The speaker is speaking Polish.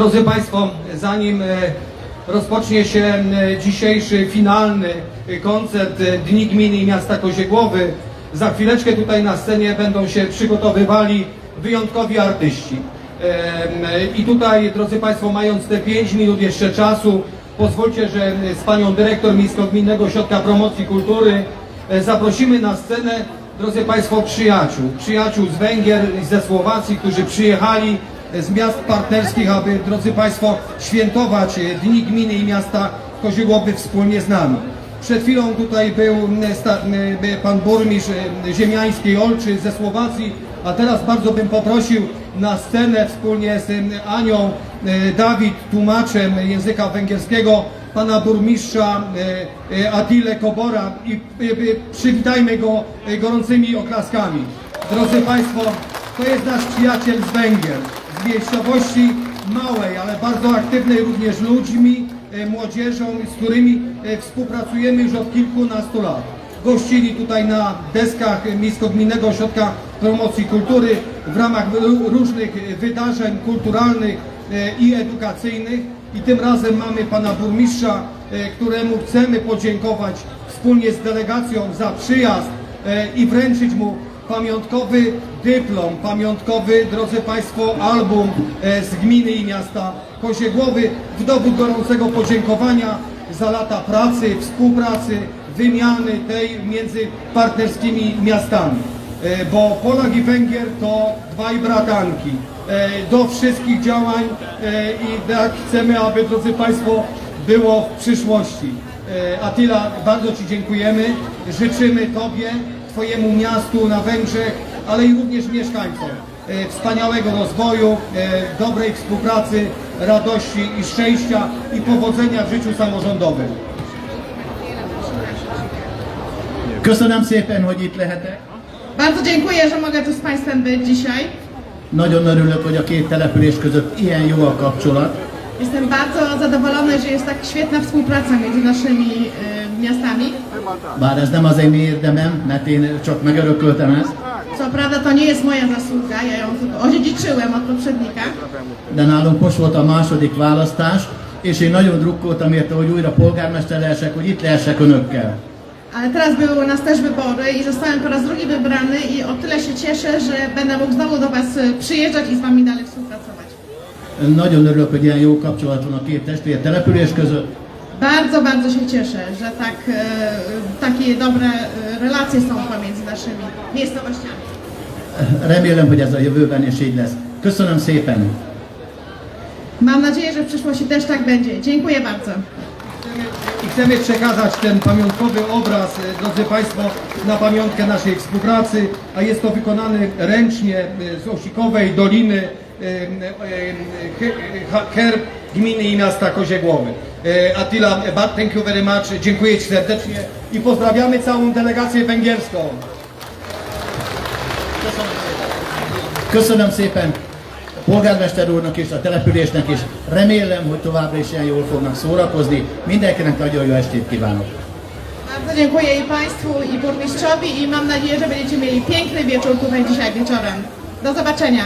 Drodzy Państwo, zanim e, rozpocznie się dzisiejszy finalny e, koncert e, Dni Gminy i Miasta Koziegłowy, za chwileczkę tutaj na scenie będą się przygotowywali wyjątkowi artyści. I tutaj, drodzy Państwo, mając te 5 minut jeszcze czasu, pozwólcie, że z Panią Dyrektor Miejsko-Gminnego Ośrodka Promocji Kultury zaprosimy na scenę, drodzy Państwo, przyjaciół. Przyjaciół z Węgier i ze Słowacji, którzy przyjechali z miast partnerskich, aby, drodzy Państwo, świętować e, Dni Gminy i Miasta Koziołowy wspólnie z nami. Przed chwilą tutaj był pan burmistrz e, ziemiańskiej Olczy ze Słowacji, a teraz bardzo bym poprosił na scenę wspólnie z Anią e, Dawid, tłumaczem języka węgierskiego, pana burmistrza e, e, Atile Kobora i przywitajmy go gorącymi oklaskami. Drodzy Państwo, to jest nasz przyjaciel z Węgier, z miejscowości małej, ale bardzo aktywnej również ludźmi, e, młodzieżą, z którymi e, współpracujemy już od kilkunastu lat. Gościli tutaj na deskach Miejsko-Gminnego Ośrodka Promocji Kultury w ramach ró- różnych wydarzeń kulturalnych e, i edukacyjnych. I tym razem mamy pana burmistrza, któremu chcemy podziękować wspólnie z delegacją za przyjazd i wręczyć mu pamiątkowy dyplom, pamiątkowy, drodzy Państwo, album e, z gminy i miasta Koziegłowy w dowód gorącego podziękowania za lata pracy, współpracy, wymiany tej między partnerskimi miastami. E, Bo Polak i Węgier to dwaj bratanki. E, Do wszystkich działań i tak chcemy, aby, drodzy Państwo, było w przyszłości. E, Attila, bardzo Ci dziękujemy. Życzymy Tobie, Twojemu miastu na Węgrzech, ale i również mieszkańcom e, wspaniałego rozwoju, e, dobrej współpracy, radości i szczęścia i powodzenia w życiu samorządowym. Köszönöm szépen, hogy itt lehetek. Bardzo dziękuję, że mogę tu z Państwem być dzisiaj. Nagyon örülök, hogy a két település között ilyen jó a kapcsolat. Jestem bardzo zadowolony, że jest tak świetna współpraca między naszymi y, miastami. Bár ez nem az én érdemem, mert én csak megörököltem ezt, Co prawda to nie jest moja zasługa, ja ją tylko odziedziczyłem od poprzednika, de nálunk most volt a második választás, és én nagyon drukkoltam érte, hogy újra polgármester lehessek, hogy itt lehessek önökkel. ale teraz były u nas też wybory i zostałem po raz drugi wybrany i o tyle się cieszę, że będę mógł znowu do Was y, przyjeżdżać i z Wami dalej współpracować. Nagyon örülök, hogy ilyen jó kapcsolat van a két testvér település között. Bardzo, bardzo się cieszę, że tak, y, takie dobre y, relacje są pomiędzy naszymi miejscowościami. Remélem, hogy ez a jövőben is így lesz. Köszönöm szépen! Mam nadzieję, że w przyszłości też tak będzie. Dziękuję bardzo. I chcemy przekazać ten pamiątkowy obraz, e, drodzy Państwo, na pamiątkę naszej współpracy, a jest to wykonane ręcznie e, z Osikowej Doliny, e, e, herb gminy i miasta Koziegłowy. E, Attila, e, thank you very much, dziękuję Ci serdecznie i pozdrawiamy całą delegację węgierską. Köszönöm szépen a polgármester úrnak és a településnek, és remélem, hogy továbbra is ilyen jól fognak szórakozni. Mindenkinek nagyon jó estét kívánok! Bardzo dziękuję i Państwu, i burmistrzowi i mam nadzieję, że będziecie mieli piękny wieczór tutaj dzisiaj wieczorem. Do zobaczenia.